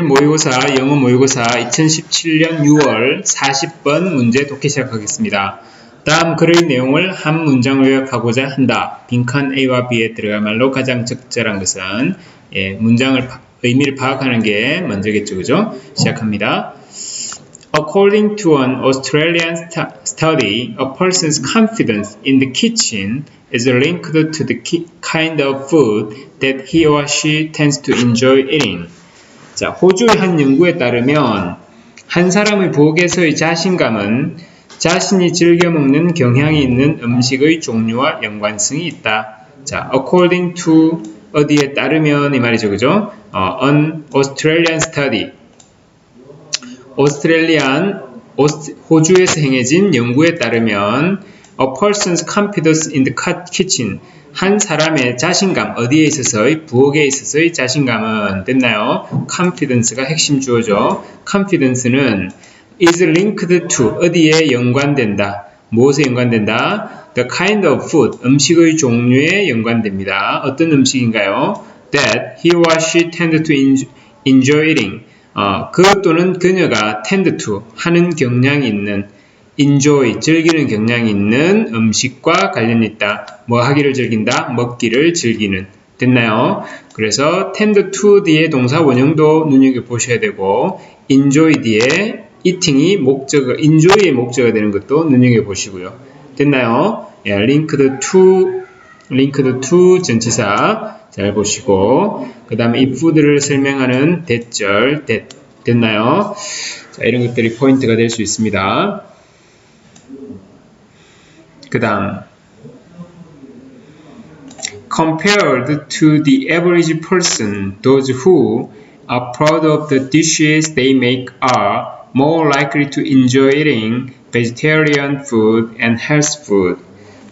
모의고사 영어 모의고사 2017년 6월 40번 문제 독해 시작하겠습니다. 다음 글의 내용을 한 문장으로 요약하고자 한다. 빈칸 A와 B에 들어갈 말로 가장 적절한 것은 예, 문장을 파- 의미를 파악하는 게 먼저겠죠, 그죠? 시작합니다. According to an Australian stu- study, a person's confidence in the kitchen is linked to the ki- kind of food that he or she tends to enjoy eating. 자, 호주의 한 연구에 따르면 한 사람의 부엌에서의 자신감은 자신이 즐겨 먹는 경향이 있는 음식의 종류와 연관성이 있다. 자, according to 어디에 따르면 이 말이죠, 그죠? 어, an Australian study. 오스트레일리안 오스- 호주에서 행해진 연구에 따르면 a person's confidence in the kitchen 한 사람의 자신감 어디에 있어서의 부엌에 있어서의 자신감은 됐나요? confidence가 핵심 주어죠. confidence는 is linked to 어디에 연관된다. 무엇에 연관된다? the kind of food 음식의 종류에 연관됩니다. 어떤 음식인가요? that he or she tend to enj- enjoy eating 어, 그 또는 그녀가 tend to 하는 경향이 있는 enjoy 즐기는 경향이 있는 음식과 관련이 있다. 뭐 하기를 즐긴다? 먹기를 즐기는 됐나요? 그래서 tend to 뒤에 동사 원형도 눈여겨 보셔야 되고 enjoy 뒤에 eating이 목적어 enjoy의 목적어가 되는 것도 눈여겨 보시고요. 됐나요? 예, linked to linked to 전치사 잘 보시고 그 다음에 이 푸드를 설명하는 대절 됐, 됐나요? 자 이런 것들이 포인트가 될 수 있습니다. 그 다음 compared to the average person, those who are proud of the dishes they make are more likely to enjoy eating vegetarian food and health food.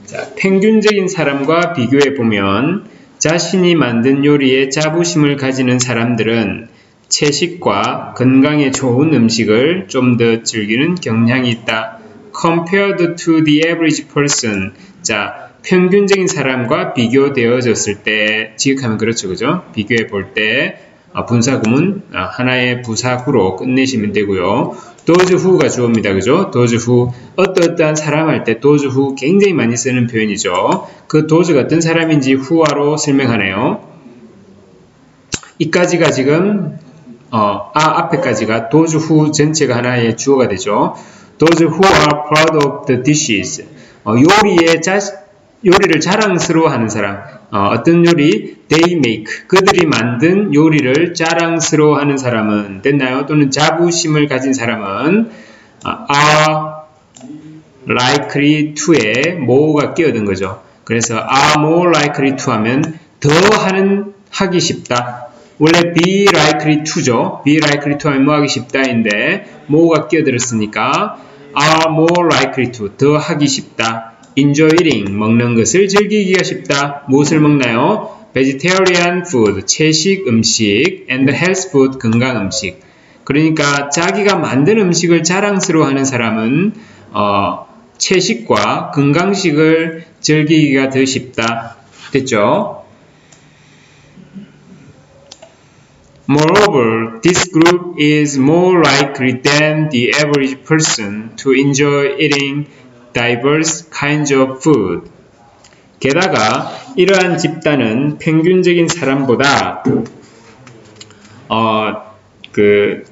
자, 평균적인 사람과 비교해 보면 자신이 만든 요리에 자부심을 가지는 사람들은 채식과 건강에 좋은 음식을 좀 더 즐기는 경향이 있다. Compared to the average person. 자, 평균적인 사람과 비교되어졌을 때, 지극하면 그렇죠, 그죠? 비교해 볼 때, 아, 분사구문 아, 하나의 부사구로 끝내시면 되고요. those who가 주어입니다. 그죠? those who 어떠어떠한 사람 할때 those who 굉장히 많이 쓰는 표현이죠. 그 those가 어떤 사람인지 who아로 설명하네요. 이까지가 지금 어, 아 앞에까지가 those who 전체가 하나의 주어가 되죠. Those who are proud of the dishes 어, 요리에 자, 요리를 자랑스러워하는 사람 어, 떤 요리 they make 그들이 만든 요리를 자랑스러워하는 사람은 됐나요? 또는 자부심을 가진 사람은 아, are likely to에 more가 끼어든 거죠. 그래서 are more likely to 하면 더 하는 하기 쉽다. 원래 be likely to죠. be likely to 하면 뭐 하기 쉽다인데 more가 끼어들었으니까 are more likely to 더 하기 쉽다. enjoy eating 먹는 것을 즐기기가 쉽다. 무엇을 먹나요? vegetarian food 채식 음식 and health food 건강 음식. 그러니까 자기가 만든 음식을 자랑스러워하는 사람은 어, 채식과 건강식을 즐기기가 더 쉽다. 됐죠? Moreover, this group is more likely than the average person to enjoy eating diverse kinds of food. 게다가 이러한 집단은 평균적인 사람보다 어, 그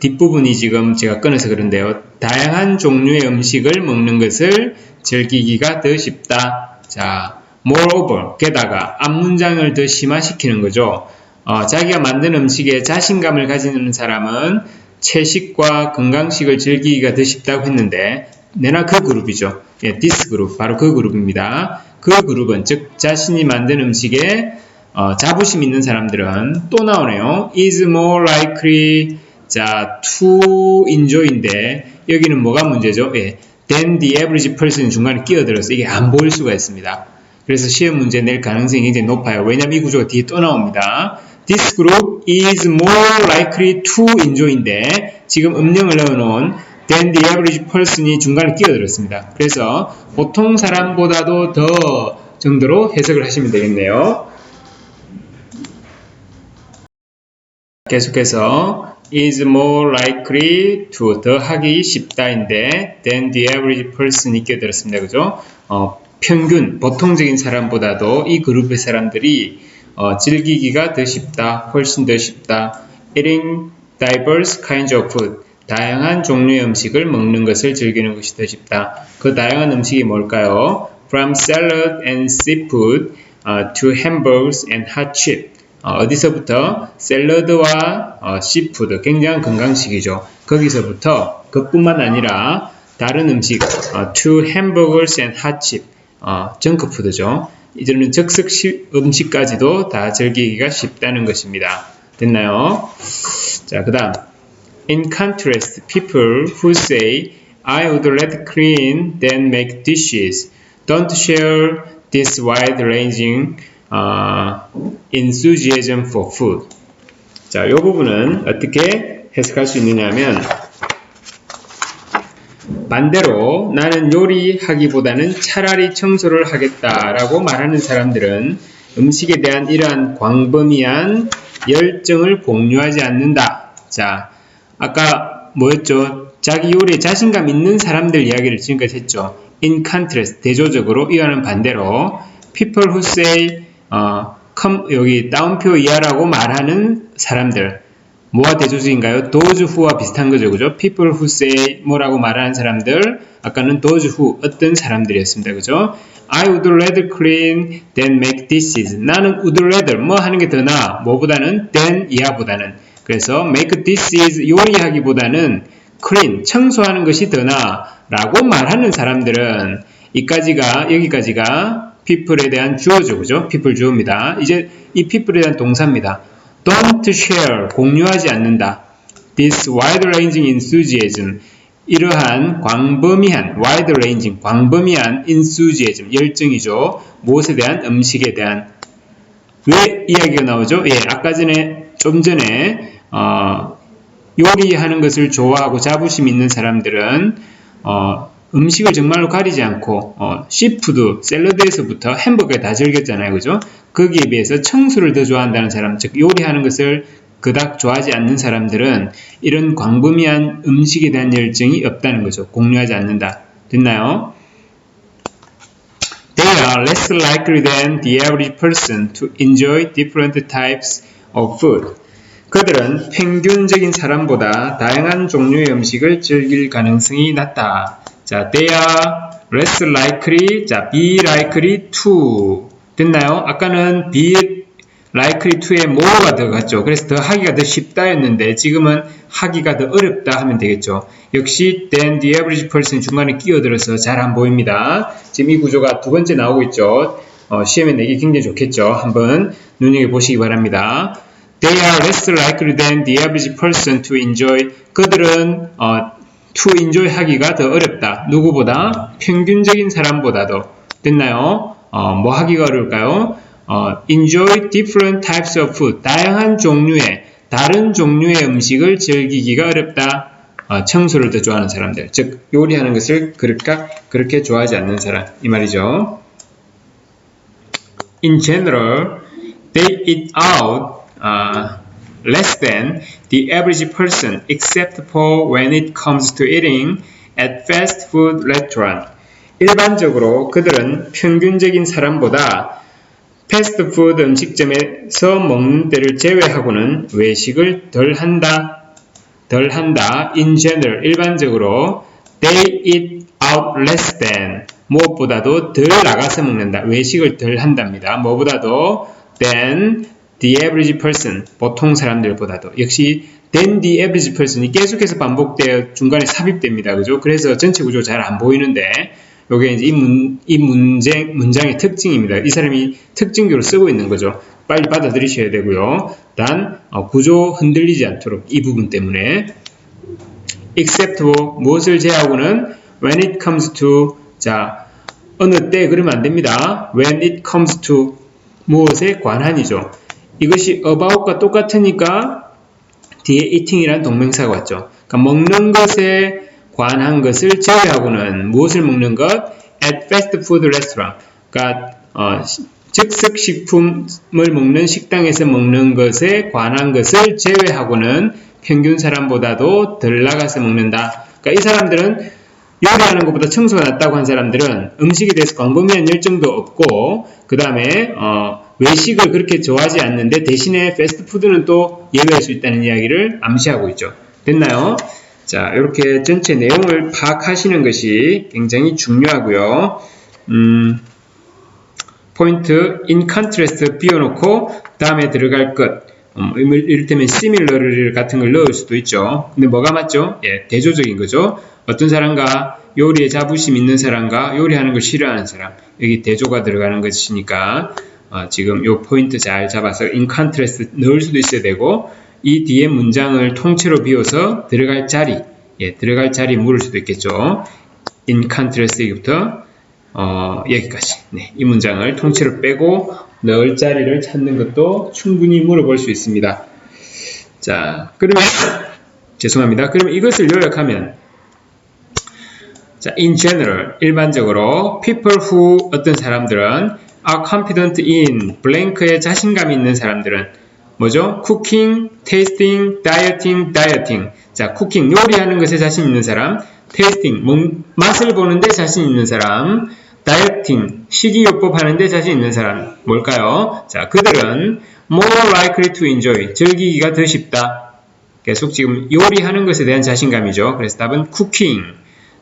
뒷부분이 지금 제가 끊어서 그런데요. 다양한 종류의 음식을 먹는 것을 즐기기가 더 쉽다. 자, moreover, 게다가 앞 문장을 더 심화시키는 거죠. 어, 자기가 만든 음식에 자신감을 가지는 사람은 채식과 건강식을 즐기기가 더 쉽다고 했는데 내나 그 그룹이죠. 예, this 그룹, 바로 그 그룹입니다. 그 그룹은 즉 자신이 만든 음식에 어, 자부심 있는 사람들은 또 나오네요. is more likely 자 to enjoy인데 여기는 뭐가 문제죠? 예, than the average person 중간에 끼어들어서 이게 안 보일 수가 있습니다. 그래서 시험 문제 낼 가능성이 굉장히 높아요. 왜냐면 이 구조가 뒤에 또 나옵니다. This group is more likely to enjoy인데 지금 음령을 넣어놓은 than the average person이 중간에 끼어들었습니다. 그래서 보통 사람보다도 더 정도로 해석을 하시면 되겠네요. 계속해서 is more likely to 더 하기 쉽다인데 than the average person이 끼어들었습니다. 그죠? 어, 평균 보통적인 사람보다도 이 그룹의 사람들이 어, 즐기기가 더 쉽다, 훨씬 더 쉽다. eating diverse kinds of food 다양한 종류의 음식을 먹는 것을 즐기는 것이 더 쉽다. 그 다양한 음식이 뭘까요? From salad and seafood uh, to hamburgers and hot chip. 어, 디서부터 샐러드와 어, 시푸드 굉장한 건강식이죠. 거기서부터 그뿐만 아니라 다른 음식 어, to hamburgers and hot chip 어, 정크푸드죠. 이제는 시- 음식까지도 다 즐기기가 쉽다는 것입니다. 됐나요? 자, 그 다음 In contrast, people who say I would rather clean than make dishes don't share this wide-ranging uh, enthusiasm for food. 자, 이 부분은 어떻게 해석할 수 있느냐면 반대로 나는 요리하기보다는 차라리 청소를 하겠다라고 말하는 사람들은 음식에 대한 이러한 광범위한 열정을 공유하지 않는다. 자, 아까 뭐였죠? 자기 요리에 자신감 있는 사람들 이야기를 지금까지 했죠. In contrast, 대조적으로 이와는 반대로 people who say 어, come, 여기 따옴표 이하라고 말하는 사람들 뭐가 대조적인가요? those who와 비슷한 거죠. 그죠? people who say 뭐라고 말하는 사람들 아까는 those who 어떤 사람들이었습니다. 그죠? I would rather clean than make dishes. 나는 would rather 뭐 하는 게 더 나아. 뭐보다는 than 이하보다는. 그래서 make dishes 요리하기보다는 clean 청소하는 것이 더 나아 라고 말하는 사람들은 이까지가 여기까지가 people에 대한 주어죠. 그죠? people 주어입니다. 이제 이 people에 대한 동사입니다. Don't share 공유하지 않는다. this wide-ranging enthusiasm 이러한 광범위한 wide-ranging 광범위한 enthusiasm 열정이죠. 무엇에 대한 음식에 대한 왜 이야기가 나오죠? 예, 아까 전에 좀 전에 어, 요리하는 것을 좋아하고 자부심 있는 사람들은 어, 음식을 정말로 가리지 않고 어, 시푸드, 샐러드에서부터 햄버거에 다 즐겼잖아요, 그죠? 거기에 비해서 청소를 더 좋아한다는 사람, 즉 요리하는 것을 그닥 좋아하지 않는 사람들은 이런 광범위한 음식에 대한 열정이 없다는 거죠. 공유하지 않는다. 됐나요? They are less likely than the average person to enjoy different types of food. 그들은 평균적인 사람보다 다양한 종류의 음식을 즐길 가능성이 낮다. 자, they are less likely, 자, be likely to. 됐나요? 아까는 be likely to에 more가 들어갔죠. 그래서 더 하기가 더 쉽다였는데 지금은 하기가 더 어렵다 하면 되겠죠. 역시 than the average person 중간에 끼어들어서 잘 안 보입니다. 지금 이 구조가 두 번째 나오고 있죠. 어, 시험에 내기 굉장히 좋겠죠. 한번 눈여겨보시기 바랍니다. They are less likely than the average person to enjoy. 그들은 어, to enjoy 하기가 더 어렵다. 누구보다? 평균적인 사람보다도. 됐나요? 어, 뭐 하기가 어려울까요? 어, enjoy different types of food. 다양한 종류의, 다른 종류의 음식을 즐기기가 어렵다. 어, 청소를 더 좋아하는 사람들. 즉, 요리하는 것을 그렇게, 그렇게 좋아하지 않는 사람. 이 말이죠. In general, they eat out uh, less than the average person, except for when it comes to eating at fast food restaurant. 일반적으로 그들은 평균적인 사람보다 패스트푸드 음식점에서 먹는 때를 제외하고는 외식을 덜 한다. 덜 한다. In general, 일반적으로 they eat out less than 무엇보다도 덜 나가서 먹는다. 외식을 덜 한답니다. 뭐보다도 than the average person, 보통 사람들보다도. 역시 than the average person이 계속해서 반복되어 중간에 삽입됩니다. 그죠? 그래서 전체 구조 잘 안 보이는데 요게 이제 이, 문, 이 문제, 문장의 특징입니다. 이 사람이 특징교를 쓰고 있는 거죠. 빨리 받아들이셔야 되고요. 단 어, 구조 흔들리지 않도록 이 부분 때문에 except for 무엇을 제하고는 when it comes to 자 어느 때 그러면 안 됩니다. when it comes to 무엇에 관한이죠. 이것이 about과 똑같으니까 뒤에 eating이라는 동명사가 왔죠. 그러니까 먹는 것에 관한 것을 제외하고는 무엇을 먹는 것? at fast food restaurant. 그러니까 어, 즉석 식품을 먹는 식당에서 먹는 것에 관한 것을 제외하고는 평균 사람보다도 덜 나가서 먹는다. 그러니까 이 사람들은 요리하는 것보다 청소가 낫다고 한 사람들은 음식에 대해서 광범위한 열정도 없고 그 다음에 어, 외식을 그렇게 좋아하지 않는데 대신에 패스트푸드는 또 예외할 수 있다는 이야기를 암시하고 있죠. 됐나요? 자, 이렇게 전체 내용을 파악하시는 것이 굉장히 중요하고요. 음, 포인트 in contrast 비워놓고 다음에 들어갈 것 음, 이를테면 similar 같은 걸 넣을 수도 있죠. 근데 뭐가 맞죠? 예, 대조적인 거죠. 어떤 사람과 요리에 자부심 있는 사람과 요리하는 걸 싫어하는 사람 여기 대조가 들어가는 것이니까 어, 지금 요 포인트 잘 잡아서 in contrast 넣을 수도 있어야 되고 이 뒤에 문장을 통째로 비워서 들어갈 자리 예, 들어갈 자리 물을 수도 있겠죠. in contrast부터 어, 여기까지 네, 이 문장을 통째로 빼고 넣을 자리를 찾는 것도 충분히 물어볼 수 있습니다. 자, 그러면 죄송합니다. 그러면 이것을 요약하면 자, in general 일반적으로 people who 어떤 사람들은 are confident in blank에 자신감 있는 사람들은 뭐죠? cooking, tasting, dieting, dieting. 자, cooking 요리하는 것에 자신 있는 사람, tasting 먹- 맛을 보는데 자신 있는 사람, dieting 식이요법 하는데 자신 있는 사람 뭘까요? 자, 그들은 more likely to enjoy 즐기기가 더 쉽다. 계속 지금 요리하는 것에 대한 자신감이죠. 그래서 답은 cooking.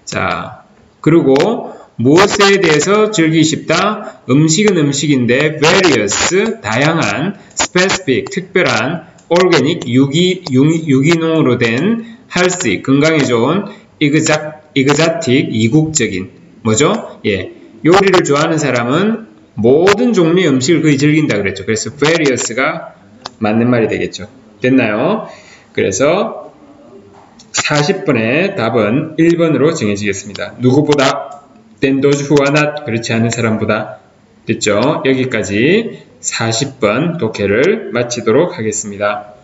자, 그리고 무엇에 대해서 즐기기 쉽다? 음식은 음식인데 various, 다양한, specific, 특별한, organic, 유기, 유- 유기농으로 된 healthy, 건강에 좋은, exotic, exotic, 이국적인 뭐죠? 예, 요리를 좋아하는 사람은 모든 종류의 음식을 거의 즐긴다 그랬죠. 그래서 various가 맞는 말이 되겠죠. 됐나요? 그래서 40번의 답은 1번으로 정해지겠습니다. 누구보다 than those who are not 그렇지 않은 사람보다 됐죠? 여기까지 40번 독해를 마치도록 하겠습니다.